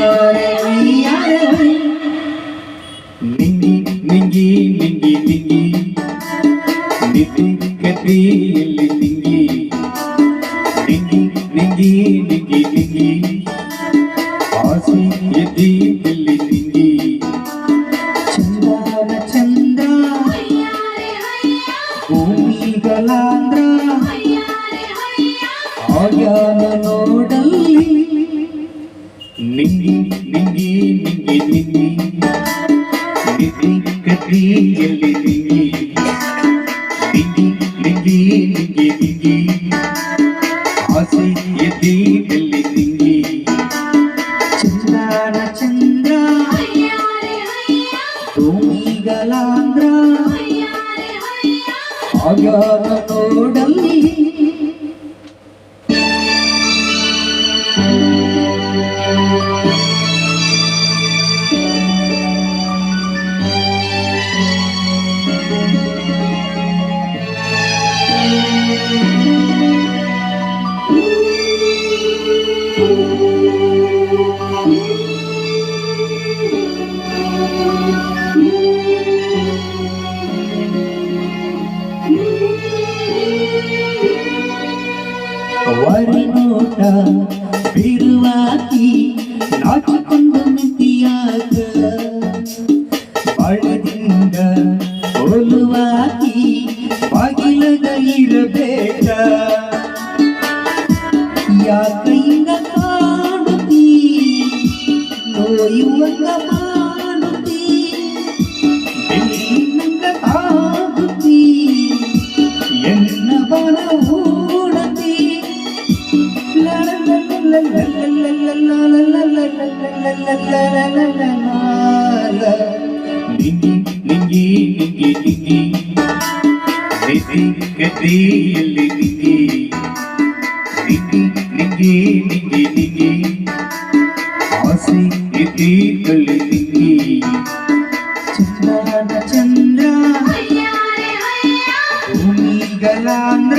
Lord. ನಿಂಗಿ ನಿಂಗಿ ನಿಂಗಿ ನಿಂಗಿ ನಿಧಿ ಕಥಿಯಲ್ಲಿ ನಿಂಗಿ ನಿಂಗಿ ನಿಂಗಿ ನಿಂಗಿ ನಿಂಗಿ ಆಸೆಯಲ್ಲಿ ನಿಂಗಿ ಚಂದ್ರನ ಚಂದ್ರ ಭೂಮಿಗಲಾಂಧ್ರ ಆಗಾದ ನೋಡಲ್ಲಿ வடமோட்டா பெருவாக்கி நாட்டு கொண்டு மித்தியாக பழதிந்த ஒலுவாக்கி பகிலக இருபேட்டா யாக்கைங்க ಕಥೆಯಲ್ಲಿ ನಿಗಿ ನಿಗಿ ನಿಗಿ ನಿಗಿ ನಿಗಿ ಆಸೆ ಇದೆ ಕಳಿ ನಿಗಿ ಚಂದ್ರನ ಚಂದ್ರ ಭೂಮಿಗಲಾಂದ್ರ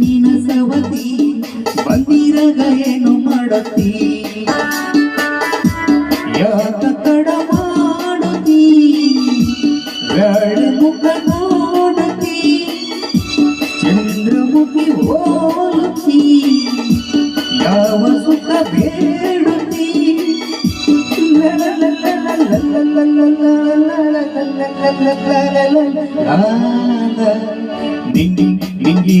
ನೀನ ಸವತಿ ಬಂದಿರಗ ಏನು ಮಾಡತಿ ಯಾಕ ತಡ ಮಾಡತಿ ಬ್ಯಾಡ ಮುಖ ನೋಡತಿ ಚಂದ್ರಮುಖಿ ಹೋಲತಿ ಯಾವ ಸುಖ ಬೇಡುತ್ತಿ ನಿಂಗಿ